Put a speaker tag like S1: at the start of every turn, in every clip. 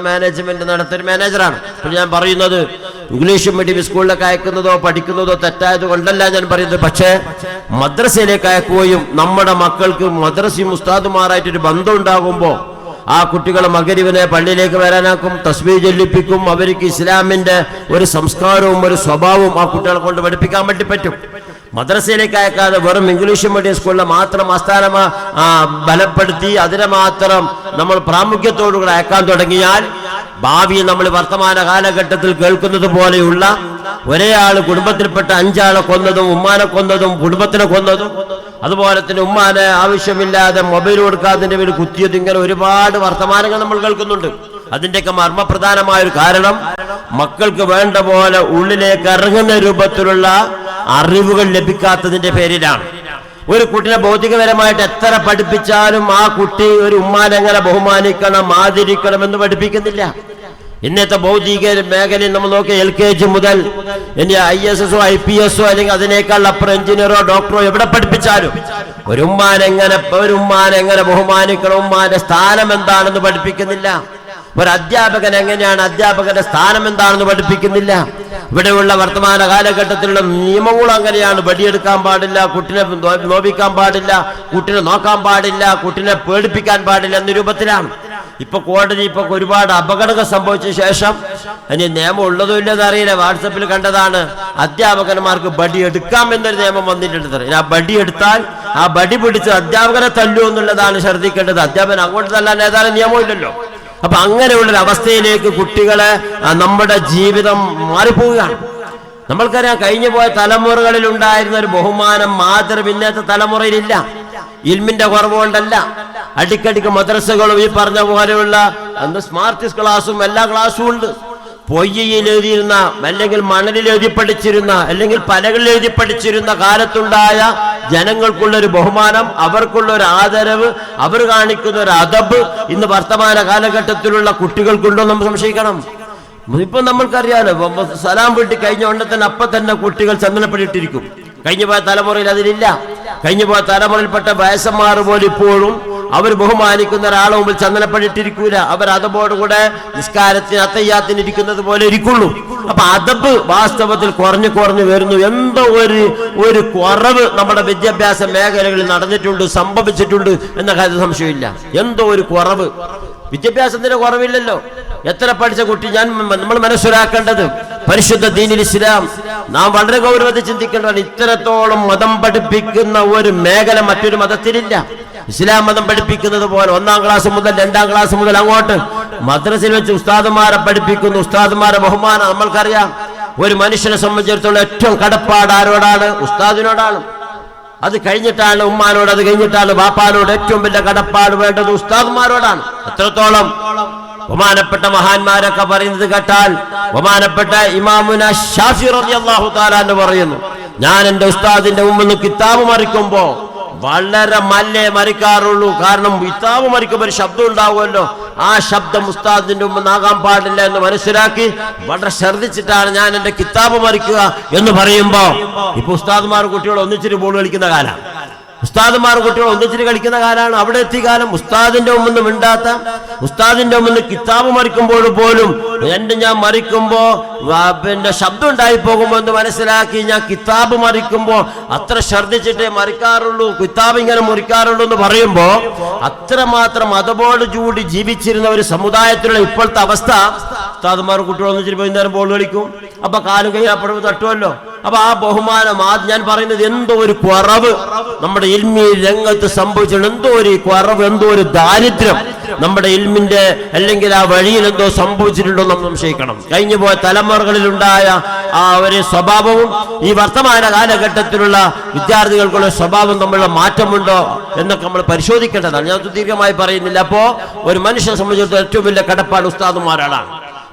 S1: Management നടത്തുന്ന മാനേജറാണ് അപ്പോൾ ഞാൻ പറയുന്നത് ഇംഗ്ലീഷ് മീഡിയം സ്കൂളിലേക്ക് അയക്കുന്നതോ പഠിക്കുന്നതോ തെറ്റായത് കൊണ്ടല്ല ഞാൻ പറയുന്നത്. പക്ഷേ മദ്രസയിലേക്ക് അയക്കുകയും നമ്മുടെ മക്കൾക്ക് മദ്രസയും ഉസ്താദുമാറായിട്ടൊരു ബന്ധം ഉണ്ടാകുമ്പോൾ ആ കുട്ടികളെ മകരിവിനെ പള്ളിയിലേക്ക് വരാനാക്കും തസ്ബീ ചൊല്ലിപ്പിക്കും അവർക്ക് ഇസ്ലാമിന്റെ ഒരു സംസ്കാരവും ഒരു സ്വഭാവവും ആ കുട്ടികളെ കൊണ്ട് പഠിപ്പിക്കാൻ വേണ്ടി പറ്റും. മദ്രസയിലേക്ക് അയക്കാതെ വെറും ഇംഗ്ലീഷ് മീഡിയം സ്കൂളിൽ മാത്രം ആസ്ഥാനം ബലപ്പെടുത്തി അതിനെ മാത്രം നമ്മൾ പ്രാമുഖ്യത്തോടുകൂടെ അയക്കാൻ തുടങ്ങിയാൽ ഭാവിയിൽ നമ്മൾ വർത്തമാന കാലഘട്ടത്തിൽ കേൾക്കുന്നത് പോലെയുള്ള ഒരേ ആൾ കുടുംബത്തിൽപ്പെട്ട അഞ്ചാളെ കൊന്നതും ഉമ്മാനെ കൊന്നതും കുടുംബത്തിനെ കൊന്നതും അതുപോലെ തന്നെ ഉമ്മാനെ ആവശ്യമില്ലാതെ മൊബൈൽ കൊടുക്കാതിന്റെ പേര് കുത്തിയത് ഇങ്ങനെ ഒരുപാട് വർത്തമാനങ്ങൾ നമ്മൾ കേൾക്കുന്നുണ്ട്. അതിന്റെയൊക്കെ മർമ്മപ്രധാനമായ ഒരു കാരണം മക്കൾക്ക് വേണ്ട പോലെ ഉള്ളിലേക്ക് ഇറങ്ങുന്ന രൂപത്തിലുള്ള അറിവുകൾ ലഭിക്കാത്തതിന്റെ പേരിലാണ്. ഒരു കുട്ടിനെ ഭൗതികപരമായിട്ട് എത്ര പഠിപ്പിച്ചാലും ആ കുട്ടി ഒരു ഉമ്മാനെങ്ങനെ ബഹുമാനിക്കണം ആദരിക്കണം എന്ന് പഠിപ്പിക്കുന്നില്ല. ഇന്നത്തെ ഭൗതിക മേഖലയിൽ നമ്മൾ നോക്കിയ എൽ കെ ജി മുതൽ ഇനി ഐ എസ് എസോ ഐ പി എസോ അല്ലെങ്കിൽ അതിനേക്കാൾ അപ്പുറം എഞ്ചിനീയറോ ഡോക്ടറോ എവിടെ പഠിപ്പിച്ചാലും ഒരു ഉമ്മാനെങ്ങനെ ഒരു ഉമ്മാനെങ്ങനെ ബഹുമാനിക്കണം ഉമ്മാന്റെ സ്ഥാനം എന്താണെന്ന് പഠിപ്പിക്കുന്നില്ല. ഒരു അധ്യാപകൻ എങ്ങനെയാണ് അധ്യാപകന്റെ സ്ഥാനം എന്താണെന്ന് പഠിപ്പിക്കുന്നില്ല. ഇവിടെയുള്ള വർത്തമാന കാലഘട്ടത്തിലുള്ള നിയമങ്ങളും അങ്ങനെയാണ്. വടിയെടുക്കാൻ പാടില്ല കുട്ടിനെ നോപിക്കാൻ പാടില്ല കുട്ടിനെ നോക്കാൻ പാടില്ല കുട്ടിനെ പേടിപ്പിക്കാൻ പാടില്ല എന്ന രൂപത്തിലാണ്. ഇപ്പൊ കോടതി ഇപ്പൊ ഒരുപാട് അപകടങ്ങൾ സംഭവിച്ച ശേഷം ഇനി നിയമം ഉള്ളതോ ഇല്ലെന്ന് അറിയില്ല. വാട്സപ്പിൽ കണ്ടതാണ് അധ്യാപകന്മാർക്ക് ബടി എടുക്കാം എന്നൊരു നിയമം വന്നിട്ടുണ്ട് ആ ബടി എടുത്താൽ ആ ബടി പിടിച്ച് അധ്യാപകനെ തല്ലു എന്നുള്ളതാണ് ശ്രദ്ധിക്കേണ്ടത്. അധ്യാപകൻ അങ്ങോട്ട് തല്ലാൻ ഏതാനും നിയമമില്ലല്ലോ അപ്പൊ അങ്ങനെയുള്ളൊരു അവസ്ഥയിലേക്ക് കുട്ടികളെ നമ്മുടെ ജീവിതം മാറിപ്പോവുകയാണ്. നമ്മൾക്കറിയാം കഴിഞ്ഞു പോയ തലമുറകളിൽ ഉണ്ടായിരുന്ന ഒരു ബഹുമാനം മാത്രം ഇന്നത്തെ തലമുറയിലില്ല. ഇൽമിന്റെ കുറവുകൊണ്ടല്ല. അടിക്കടിക്ക് മദ്രസകളും ഈ പറഞ്ഞ പോലെയുള്ള സ്മാർട്ട് ക്ലാസ്സും എല്ലാ ക്ലാസ്സും ഉണ്ട്. പൊയ്യയിൽ എഴുതിയിരുന്ന അല്ലെങ്കിൽ മണലിൽ എഴുതി പഠിച്ചിരുന്ന അല്ലെങ്കിൽ പലകളിൽ എഴുതി പഠിച്ചിരുന്ന കാലത്തുണ്ടായ ജനങ്ങൾക്കുള്ള ഒരു ബഹുമാനം അവർക്കുള്ള ഒരു ആദരവ് അവർ കാണിക്കുന്ന ഒരു അതബ് ഇന്ന് വർത്തമാന കാലഘട്ടത്തിലുള്ള കുട്ടികൾക്കുണ്ടോ നമ്മൾ സംശയിക്കണം. ഇപ്പൊ നമ്മൾക്കറിയാലോ സലാം വീട്ടി കഴിഞ്ഞ ഉടനെ തന്നെ അപ്പൊ തന്നെ കുട്ടികൾ ചന്ദനപ്പെട്ടിട്ടിരിക്കും കഴിഞ്ഞു പോയ തലമുറയിൽ അതിലില്ല. കഴിഞ്ഞു പോയ തലമുറയിൽപ്പെട്ട വയസ്സന്മാർ പോലും ഇപ്പോഴും അവർ ബഹുമാനിക്കുന്ന ഒരാളെ മുമ്പിൽ ചന്ദനപ്പെട്ടിട്ടിരിക്കൂല അവർ അതബോടുകൂടെ നിസ്കാരത്തിന് അത്തയ്യാത്തിന് ഇരിക്കുന്നത് പോലെ ഇരിക്കുള്ളൂ. അപ്പൊ അതബ് വാസ്തവത്തിൽ കുറഞ്ഞു കുറഞ്ഞു വരുന്നു. എന്തോ ഒരു ഒരു കുറവ് നമ്മുടെ വിദ്യാഭ്യാസ മേഖലകളിൽ നടന്നിട്ടുണ്ട് സംഭവിച്ചിട്ടുണ്ട് എന്ന കാര്യത്തിൽ സംശയമില്ല. എന്തോ ഒരു കുറവ്. വിദ്യാഭ്യാസത്തിന്റെ കുറവില്ലല്ലോ. എത്ര പഠിച്ച കുട്ടി ഞാൻ നമ്മൾ മനസ്സിലാക്കേണ്ടത് പരിശുദ്ധ ദീനിൽ ഇസ്ലാം നാം വളരെ ഗൗരവത്തിൽ ചിന്തിക്കേണ്ടതാണ്. ഇത്തരത്തോളം മതം പഠിപ്പിക്കുന്ന ഒരു മേഖല മറ്റൊരു മതത്തിലില്ല. ഇസ്ലാം മതം പഠിപ്പിക്കുന്നത് പോലെ ഒന്നാം ക്ലാസ് മുതൽ രണ്ടാം ക്ലാസ് മുതൽ അങ്ങോട്ട് മദ്രസിൽ വെച്ച് ഉസ്താദുമാരെ പഠിപ്പിക്കുന്നു. ഉസ്താദുമാരെ ബഹുമാനം. നമ്മൾക്കറിയാം ഒരു മനുഷ്യനെ സംബന്ധിച്ചിടത്തോളം ഏറ്റവും കടപ്പാട് ആരോടാണ്? ഉസ്താദിനോടാണ്. അത് കഴിഞ്ഞിട്ടാണ് ഉമ്മാനോട് അത് കഴിഞ്ഞിട്ടാണ് ബാപ്പാനോട് ഏറ്റവും വലിയ കടപ്പാട് വേണ്ടത് ഉസ്താദ്മാരോടാണ്. എത്രത്തോളം ബഹുമാനപ്പെട്ട മഹാന്മാരൊക്കെ പറയുന്നത് കേട്ടാൽ ബഹുമാനപ്പെട്ട ഇമാമുന ഷാഫി റളിയല്ലാഹു തആല എന്ന് പറയുന്നു. ഞാൻ എന്റെ ഉസ്താദിന്റെ മുമ്പിൽ നിന്ന് കിതാബ് മറിക്കുമ്പോ വളരെ മല്ലേ മരിക്കാറുള്ളൂ. കാരണം ഇത്താവ് മരിക്കുമ്പോൾ ഒരു ശബ്ദം ഉണ്ടാവുമല്ലോ. ആ ശബ്ദം ഉസ്താദിന്റെ മുമ്പ് നാകാൻ പാടില്ല എന്ന് മനസ്സിലാക്കി വളരെ ശ്രദ്ധിച്ചിട്ടാണ് ഞാൻ എന്റെ കിതാബ് മറിക്കുക എന്ന് പറയുമ്പോ ഇപ്പൊ ഉസ്താദ്മാർ കുട്ടികൾ ഒന്നിച്ചിട്ട് ബോൾ കളിക്കുന്ന കാലം. ഉസ്താദുമാർ കുട്ടികൾ ഒന്നിച്ചിട്ട് കളിക്കുന്ന കാലമാണ്. അവിടെ എത്തിയ കാലം ഉസ്താദിന്റെ നിന്ന് മിണ്ടാത്ത ഉസ്താദിന്റെ നിന്ന് കിതാബ് മറിക്കുമ്പോൾ പോലും എന്റെ ഞാൻ മറിക്കുമ്പോ പിന്നെ ശബ്ദം ഉണ്ടായി പോകുമ്പോ എന്ന് മനസ്സിലാക്കി ഞാൻ കിതാബ് മറിക്കുമ്പോ അത്ര ശ്രദ്ധിച്ചിട്ട് മറിക്കാറുള്ളൂ കിതാബ് ഇങ്ങനെ മുറിക്കാറുള്ളൂ എന്ന് പറയുമ്പോ അത്രമാത്രം അതബോട് ചൂടി ജീവിച്ചിരുന്ന ഒരു സമുദായത്തിലുള്ള ഇപ്പോഴത്തെ അവസ്ഥ. ഉസ്താദുമാർ കുട്ടികൾ ഒന്നിച്ചിട്ട് വൈകുന്നേരം ബോൾ കളിക്കും. അപ്പൊ കാലും കൈ അപ്പോഴും തട്ടുമല്ലോ. അപ്പൊ ആ ബഹുമാനം ആ ഞാൻ പറയുന്നത് എന്തോ ഒരു കുറവ്. നമ്മുടെ ഇൽമി രംഗത്ത് സംഭവിച്ചിട്ടുണ്ട് എന്തോ ഒരു കുറവ് എന്തോ ഒരു ദാരിദ്ര്യം. നമ്മുടെ ഇൽമിന്റെ അല്ലെങ്കിൽ ആ വഴിയിൽ എന്തോ സംഭവിച്ചിട്ടുണ്ടോ നമ്മൾ സംശയിക്കണം. കഴിഞ്ഞു പോയ തലമുറകളിലുണ്ടായ ആ ഒരു സ്വഭാവവും ഈ വർത്തമാന കാലഘട്ടത്തിലുള്ള വിദ്യാർത്ഥികൾക്കുള്ള സ്വഭാവം തമ്മിലുള്ള മാറ്റമുണ്ടോ എന്നൊക്കെ നമ്മൾ പരിശോധിക്കേണ്ടതാണ്. ഞാൻ ദീർഘമായി പറയുന്നില്ല. അപ്പോ ഒരു മനുഷ്യനെ സംബന്ധിച്ചിടത്തോളം ഏറ്റവും വലിയ കടപ്പാട് ഉസ്താദുമാരാണ്.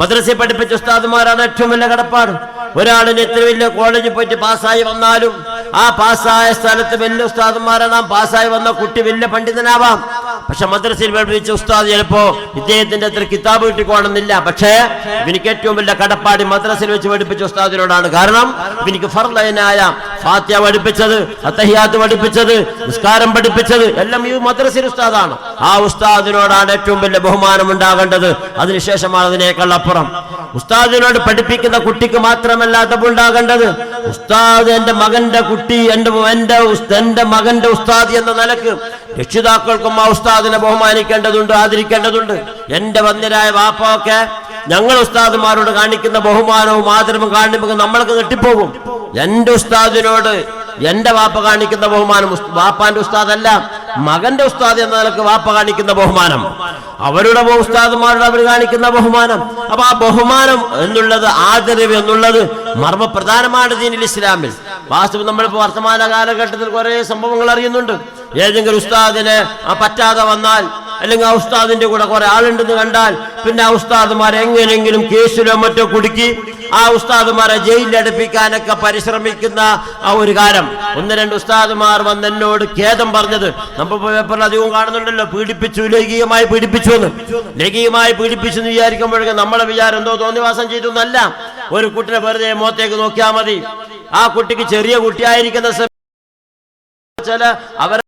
S1: മദ്രസയെ പഠിപ്പിച്ച ഉസ്താദുമാരാണ് ഏറ്റവും വലിയ കടപ്പാട്. ഒരാളിന് എത്ര വലിയ കോളേജിൽ പോയിട്ട് പാസ്സായി വന്നാലും ആ പാസ്സായ സ്ഥലത്ത് വലിയ ഉസ്താദന്മാരെ നാം പാസ്സായി വന്ന കുട്ടി വലിയ പണ്ഡിതനാവാം. പക്ഷെ മദ്രസയിൽ പഠിപ്പിച്ച ഉസ്താദ് ചിലപ്പോ ഇദ്ദേഹത്തിന്റെ അത്ര കിതാബ് കിട്ടിക്കോണമെന്നില്ല പക്ഷേ എനിക്ക് ഏറ്റവും വലിയ കടപ്പാടി മദ്രസയിൽ വെച്ച് പഠിപ്പിച്ച ഉസ്താദിനോടാണ്. കാരണം എനിക്ക് ഫർലൈനായ ഫാത്യ പഠിപ്പിച്ചത് അത്തഹിയാത്ത് പഠിപ്പിച്ചത് നിസ്കാരം പഠിപ്പിച്ചത് എല്ലാം ഈ മദ്രസയിൽ ഉസ്താദാണ്. ആ ഉസ്താദിനോടാണ് ഏറ്റവും വലിയ ബഹുമാനം ഉണ്ടാകേണ്ടത്. അതിനുശേഷമാണ് അതിനേക്കാൾ അപ്പുറം. ഉസ്താദിനോട് പഠിപ്പിക്കുന്ന കുട്ടിക്ക് മാത്രമല്ല അതപ്പ് ഉണ്ടാകേണ്ടത് ഉസ്താദ് എന്റെ മകന്റെ കുട്ടി എന്റെ എന്റെ എന്റെ മകന്റെ ഉസ്താദ് എന്ന നിലയ്ക്ക് രക്ഷിതാക്കൾക്കും ആ ഉസ്താദിനെ ബഹുമാനിക്കേണ്ടതുണ്ട് ആദരിക്കേണ്ടതുണ്ട്. എന്റെ വന്യരായ വാപ്പൊക്കെ ഞങ്ങൾ ഉസ്താദുമാരോട് കാണിക്കുന്ന ബഹുമാനവും ആദരവും കാണുമ്പോൾ നമ്മൾക്ക് കിട്ടിപ്പോകും എന്റെ ഉസ്താദിനോട് എന്റെ വാപ്പ കാണിക്കുന്ന ബഹുമാനം വാപ്പാന്റെ ഉസ്താദല്ല. മകന്റെ ഉസ്താദ് എന്ന നിലയ്ക്ക് വാപ്പ കാണിക്കുന്ന ബഹുമാനം. അവരുടെ ഉസ്താദ്മാരുടെ അവർ കാണിക്കുന്ന ബഹുമാനം. അപ്പൊ ആ ബഹുമാനം എന്നുള്ളത് ആദരവ് എന്നുള്ളത് മർമ്മപ്രധാനമാണ് ദീനിൽ ഇസ്ലാമിൽ. വാസ്തവം നമ്മളിപ്പോ വർത്തമാന കാലഘട്ടത്തിൽ കുറെ സംഭവങ്ങൾ അറിയുന്നുണ്ട്. ഏതെങ്കിലും ഉസ്താദിനെ ആ പറ്റാതെ വന്നാൽ അല്ലെങ്കിൽ ആ ഉസ്താദിന്റെ കൂടെ കുറെ ആളുണ്ടെന്ന് കണ്ടാൽ പിന്നെ ആ ഉസ്താദുമാർ എങ്ങനെയെങ്കിലും കേസിലോ മറ്റോ കുടുക്കി ആ ഉസ്താദുമാരെ ജയിലിലടുപ്പിക്കാനൊക്കെ പരിശ്രമിക്കുന്ന ആ ഒരു കാലം. ഒന്ന് രണ്ട് ഉസ്താദുമാർ വന്ന് എന്നോട് ഖേദം പറഞ്ഞത്. നമ്മൾ പേപ്പറിൽ അധികവും കാണുന്നുണ്ടല്ലോ പീഡിപ്പിച്ചു ലൈംഗികമായി പീഡിപ്പിച്ചു എന്ന്. ലൈംഗികമായി പീഡിപ്പിച്ചു എന്ന് വിചാരിക്കുമ്പോഴേക്കും നമ്മളെ വിചാരം എന്തോ തോന്നിവാസം ചെയ്തു എന്നല്ല. ഒരു കുട്ടിനെ വെറുതെ മുഖത്തേക്ക് നോക്കിയാൽ മതി. ആ കുട്ടിക്ക് ചെറിയ കുട്ടിയായിരിക്കുന്ന ചില അവരെ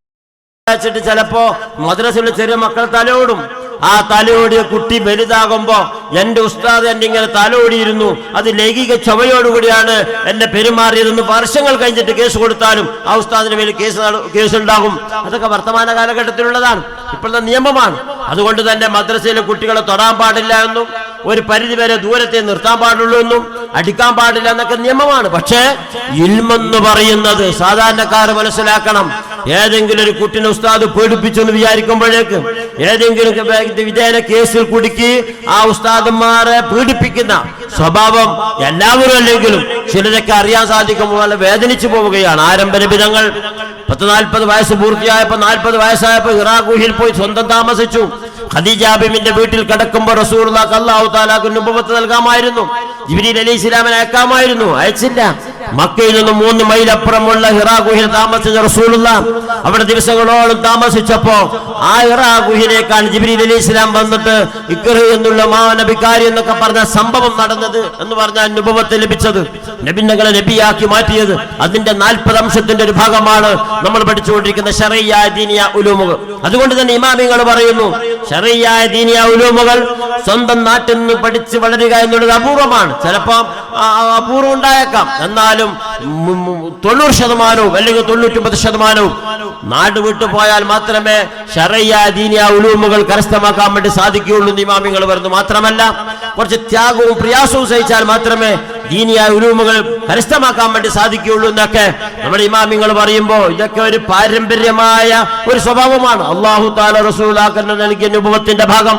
S1: ചിലപ്പോ മദ്രസയിലെ ചെറിയ മക്കൾ തലയോടും ആ തലയോടിയ കുട്ടി വലുതാകുമ്പോ എന്റെ ഉസ്താദ് എന്റെ ഇങ്ങനെ തലോടിയിരുന്നു. അത് ലൈംഗിക ചുമയോടുകൂടിയാണ് എന്നെ പെരുമാറിയതെന്ന് വർഷങ്ങൾ കഴിഞ്ഞിട്ട് കേസ് കൊടുത്താലും ആ ഉസ്താദിന് മേൽ കേസ് കേസ് ഉണ്ടാകും അതൊക്കെ വർത്തമാന കാലഘട്ടത്തിലുള്ളതാണ്. ഇപ്പോഴത്തെ നിയമമാണ്. അതുകൊണ്ട് തന്നെ മദ്രസയിലെ കുട്ടികളെ തൊടാൻ പാടില്ല എന്നും ഒരു പരിധി വരെ ദൂരത്തെ നിർത്താൻ പാടുള്ളൂ എന്നും അടിക്കാൻ പാടില്ല എന്നൊക്കെ നിയമമാണ്. പക്ഷേ ഇൽമെന്ന് പറയുന്നത് സാധാരണക്കാർ മനസ്സിലാക്കണം. ഏതെങ്കിലും ഒരു കുട്ടിനെ ഉസ്താദ് പേടിപ്പിച്ചു എന്ന് വിചാരിക്കുമ്പോഴേക്ക് ഏതെങ്കിലും വിധേന കേസിൽ കുടുക്കി ആ ഉസ്താദന്മാരെ പീഡിപ്പിക്കുന്ന സ്വഭാവം എല്ലാവരും അല്ലെങ്കിലും ചിലരൊക്കെ അറിയാൻ സാധിക്കും പോലെ വേദനിച്ചു പോവുകയാണ്. ആരംഭരബിതങ്ങൾ പത്ത് നാൽപ്പത് വയസ്സ് പൂർത്തിയായപ്പോ നാൽപ്പത് വയസ്സായപ്പോ ഇറാഖുഹിൽ പോയി സ്വന്തം താമസിച്ചു. ഖദീജാബിമിന്റെ വീട്ടിൽ കിടക്കുമ്പോൾ റസൂർ അള്ളാഹു താലാഖ് നുപത്ത് നൽകാമായിരുന്നു. ജിബിരി അലി ഇസ്ലാമിനെ അയക്കാമായിരുന്നു. അയച്ചില്ല. മക്കയിൽ നിന്ന് മൂന്ന് മൈൽ അപ്പുറമുള്ള ഹിറാ ഗുഹിൽ താമസിച്ച റസൂലുള്ള അവിടെ ദിവസങ്ങളോളം താമസിച്ചപ്പോ ആ ഹിറാ ഗുഹിലേക്കാണ് ജിബിരി അലി ഇസ്ലാം വന്നിട്ട് ഇക്കറ് എന്നുള്ള മാനബിക്കാരി എന്നൊക്കെ പറഞ്ഞ സംഭവം നടന്നത് എന്ന് പറഞ്ഞ അനുഭവത്തിൽ ലഭിച്ചത്. നബിന്നകളെ നബിയാക്കി മാറ്റിയത് അതിന്റെ നാൽപ്പത് അംശത്തിന്റെ ഒരു ഭാഗമാണ് നമ്മൾ പഠിച്ചുകൊണ്ടിരിക്കുന്ന ഷറയ്യായ ദീനിയ ഉലൂമുകൾ. അതുകൊണ്ട് തന്നെ ഇമാമിങ്ങൾ പറയുന്നു ഷറയ്യായ ദീനിയ ഉലൂമുകൾ സ്വന്തം നാട്ടിൽ നിന്ന് പഠിച്ച് വളരുക എന്നുള്ളത് അപൂർവമാണ്. ചിലപ്പോൾ അപൂർവം ഉണ്ടായേക്കാം. എന്നാലും തൊണ്ണൂറ് ശതമാനവും അല്ലെങ്കിൽ തൊണ്ണൂറ്റൊമ്പത് ശതമാനവും നാട് വിട്ടു പോയാൽ മാത്രമേ ഷറയ്യ ദീനിയ ഉലൂമുകൾ കരസ്ഥമാക്കാൻ വേണ്ടി സാധിക്കുകയുള്ളൂ എന്ന് ഇമാമിങ്ങൾ വരുന്നു മാത്രമല്ല കുറച്ച് ത്യാഗവും പ്രയാസവും സഹിച്ചാൽ മാത്രമേ ദീനിയ ഉലൂമുകൾ കരസ്ഥമാക്കാൻ വേണ്ടി സാധിക്കുകയുള്ളൂ എന്നൊക്കെ നമ്മുടെ ഇമാമിങ്ങൾ പറയുമ്പോൾ ഇതൊക്കെ ഒരു പാരമ്പര്യമായ ഒരു സ്വഭാവമാണ്. അള്ളാഹു താല റസൂലാക്കുന്ന നൽകിയ അനുഭവത്തിന്റെ ഭാഗം.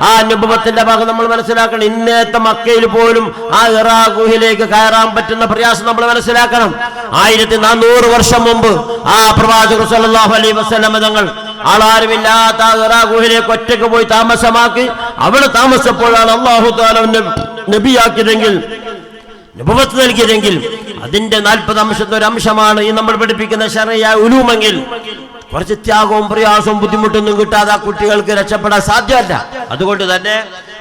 S1: ആ അനുഭവത്തിന്റെ ഭാഗം നമ്മൾ മനസ്സിലാക്കണം. ഇന്നത്തെ മക്കയിൽ പോലും ആ ഇറാ ഗുഹയിലേക്ക് കയറാൻ പറ്റുന്ന പ്രയാസം നമ്മൾ മനസ്സിലാക്കണം. ആയിരത്തി നാനൂറ് വർഷം മുമ്പ് ആ പ്രവാചകർ സല്ലാഹു അലൈ വസല്ലം തങ്ങൾ ആളാരുമില്ലാത്ത ഇറാ ഗുഹയിലേക്ക് ഒറ്റയ്ക്ക് പോയി താമസമാക്കി. അവിടെ താമസപ്പോഴാണ് അള്ളാഹു താല നബിയാക്കിയതെങ്കിൽ അനുഭവത്ത് നൽകിയതെങ്കിൽ അതിന്റെ നാൽപ്പത് അംശത്തെ ഒരു അംശമാണ് ഈ നമ്മൾ പഠിപ്പിക്കുന്ന ശരയ ഉലൂമെങ്കിൽ കുറച്ച് ത്യാഗവും പ്രയാസവും ബുദ്ധിമുട്ടൊന്നും കിട്ടാതെ ആ കുട്ടികൾക്ക് രക്ഷപ്പെടാൻ സാധ്യമല്ല. അതുകൊണ്ട് തന്നെ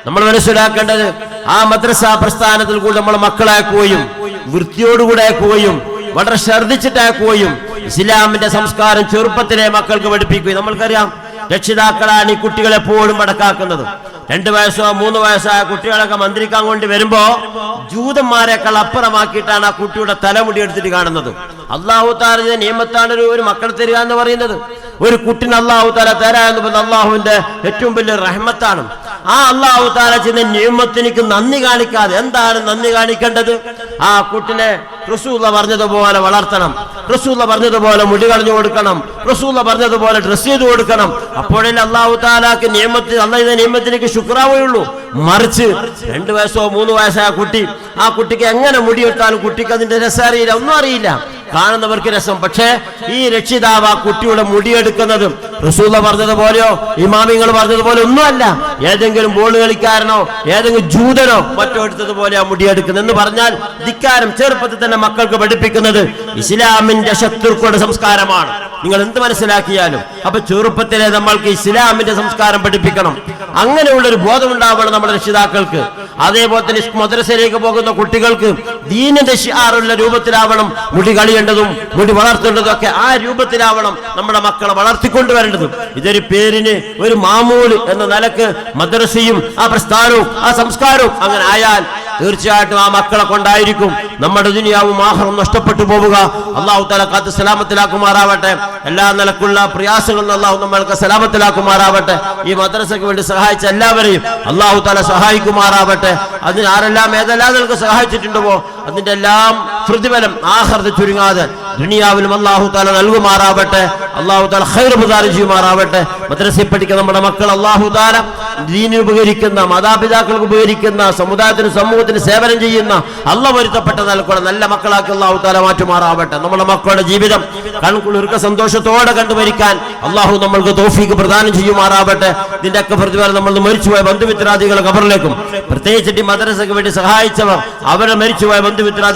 S1: നമ്മൾ മനസ്സിലാക്കേണ്ടത് ആ മദ്രസ പ്രസ്ഥാനത്തിൽ കൂടി നമ്മൾ മക്കളാക്കുകയും വൃത്തിയോടുകൂടെ ആക്കുകയും വളരെ ശ്രദ്ധിച്ചിട്ടാക്കുകയും ഇസ്ലാമിന്റെ സംസ്കാരം ചെറുപ്പത്തിലെ മക്കൾക്ക് പഠിപ്പിക്കുകയും. നമ്മൾക്കറിയാം രക്ഷിതാക്കളാണ് ഈ കുട്ടികളെ എപ്പോഴും അടക്കാക്കുന്നത് രണ്ട് വയസ്സോ മൂന്ന് വയസ്സോ ആ കുട്ടികളൊക്കെ മന്ത്രിക്കാൻ കൊണ്ട് വരുമ്പോ ജൂതന്മാരെക്കാൾ അപ്പുറമാക്കിയിട്ടാണ് ആ കുട്ടിയുടെ തലമുടി എടുത്തിട്ട് കാണുന്നത്. അള്ളാഹു താരന്റെ നിയമത്താണ് ഒരു ഒരു മക്കൾ തരിക എന്ന് പറയുന്നത്. ഒരു കുട്ടിന് അള്ളാഹു താര തരാ എന്ന് പറഞ്ഞ അള്ളാഹുവിന്റെ ഏറ്റവും വലിയ റഹ്മത്താണ്. ആ അള്ളാഹു താല ചെയ്യുന്ന നിയമത്തിനിക്ക് നന്ദി കാണിക്കാതെ എന്താണ് നന്ദി കാണിക്കേണ്ടത്? ആ കുട്ടിനെ റസൂല പറഞ്ഞതുപോലെ വളർത്തണം. റസൂല പറഞ്ഞതുപോലെ മുടി കളഞ്ഞു കൊടുക്കണം. റസൂല പറഞ്ഞതുപോലെ ഡ്രസ് ചെയ്ത് കൊടുക്കണം. അപ്പോഴല്ലേ അള്ളാഹു താലാക്ക് നിയമത്തിൽ അള്ളാഹുടെ നിയമത്തിലേക്ക് ശുക്രാവുള്ളൂ മറിച്ച് രണ്ട് വയസ്സോ മൂന്ന് വയസ്സായ കുട്ടി ആ കുട്ടിക്ക് എങ്ങനെ മുടി വെട്ടാലും കുട്ടിക്ക് അതിന്റെ രസം അറിയില്ല ഒന്നും അറിയില്ല. കാണുന്നവർക്ക് രസം. പക്ഷേ ഈ രക്ഷിതാവ് ആ കുട്ടിയുടെ മുടിയെടുക്കുന്നതും റസൂല പറഞ്ഞതുപോലെയോ ഇമാമിങ്ങൾ പറഞ്ഞതുപോലെ ഒന്നുമല്ല. ഏതെങ്കിലും ബോൾ കളിക്കാരനോ ഏതെങ്കിലും ജൂതനോ മറ്റോ എടുത്തതുപോലെ ആ മുടിയെടുക്കുന്നത് എന്ന് പറഞ്ഞാൽ ധിക്കാരം ചെറുപ്പത്തിൽ തന്നെ മക്കൾക്ക് പഠിപ്പിക്കുന്നത് ഇസ്ലാമിന്റെ ശത്രുക്കളുടെ സംസ്കാരമാണ്. നിങ്ങൾ എന്ത് മനസ്സിലാക്കിയാലും. അപ്പൊ ചെറുപ്പത്തിലെ നമ്മൾക്ക് ഇസ്ലാമിന്റെ സംസ്കാരം പഠിപ്പിക്കണം. അങ്ങനെയുള്ള ഒരു ബോധം ഉണ്ടാവണം നമ്മുടെ രക്ഷിതാക്കൾക്ക്. അതേപോലെ തന്നെ മദ്രസയിലേക്ക് പോകുന്ന കുട്ടികൾക്ക് ദീനിന്റെ ഷിയാറുള്ള രൂപത്തിലാവണം മുടി കളിയേണ്ടതും മുടി വളർത്തേണ്ടതും ഒക്കെ ആ രൂപത്തിലാവണം നമ്മുടെ മക്കളെ വളർത്തിക്കൊണ്ടുവരേണ്ടതും. ഇതൊരു പേരിന് ഒരു മാമൂൽ എന്ന നിലയ്ക്ക് മദ്രസയും ആ പ്രസ്ഥാനവും ആ സംസ്കാരവും അങ്ങനെ ആയാൽ തീർച്ചയായിട്ടും ആ മക്കളെ കൊണ്ടായിരിക്കും നമ്മുടെ ദുനിയാവും ആഹ്റം നഷ്ടപ്പെട്ടു പോവുക. അള്ളാഹു തല കാത്ത് സലാമത്തിലാക്കുമാറാവട്ടെ. എല്ലാ നിലക്കുള്ള പ്രയാസങ്ങളും അള്ളാഹു നമ്മൾക്ക് സലാമത്തിലാക്കുമാറാവട്ടെ. ഈ മദ്രസയ്ക്ക് വേണ്ടി സഹായിച്ച എല്ലാവരെയും അള്ളാഹു തല സഹായിക്കുമാറാവട്ടെ. അതിന് ആരെല്ലാം ഏതെല്ലാം നിങ്ങൾക്ക് സഹായിച്ചിട്ടുണ്ടോ? അതിന്റെ എല്ലാം പ്രതിഫലം ആഹൃത ചുരുങ്ങാതെ ദുനിയാവിലും അള്ളാഹു താല നൽകുമാറാവട്ടെ. അള്ളാഹു താല പ്രദാനം ചെയ്യുമാറാവട്ടെ. മദ്രസയിൽ പഠിക്കുന്ന നമ്മുടെ മക്കൾ അള്ളാഹു താല ദീനിന് ഉപകരിക്കുന്ന മാതാപിതാക്കൾക്ക് ഉപകരിക്കുന്ന സമുദായത്തിന് സമൂഹത്തിന് സേവനം ചെയ്യുന്ന അള്ള പൊരുത്തപ്പെട്ട നിലക്കുള്ള നല്ല മക്കളാക്കി അള്ളാഹു താല മാറ്റുമാറാവട്ടെ. നമ്മുടെ മക്കളുടെ ജീവിതം കൺകുളിർക്ക സന്തോഷത്തോടെ കണ്ടുമരിക്കാൻ അള്ളാഹു നമ്മൾക്ക് തോഫീക്ക് പ്രദാനം ചെയ്യുമാറാവട്ടെ. ഇതിന്റെ ഒക്കെ പ്രതിഫലം നമ്മൾ മരിച്ചുപോയ ബന്ധുമിത്രാദികളെ കബറിലേക്കും പ്രത്യേകിച്ചിട്ട് മദ്രസയ്ക്ക് വേണ്ടി സഹായിച്ചവർ അവരെ മരിച്ചുപോയ ബന്ധുമിത്രാദികൾ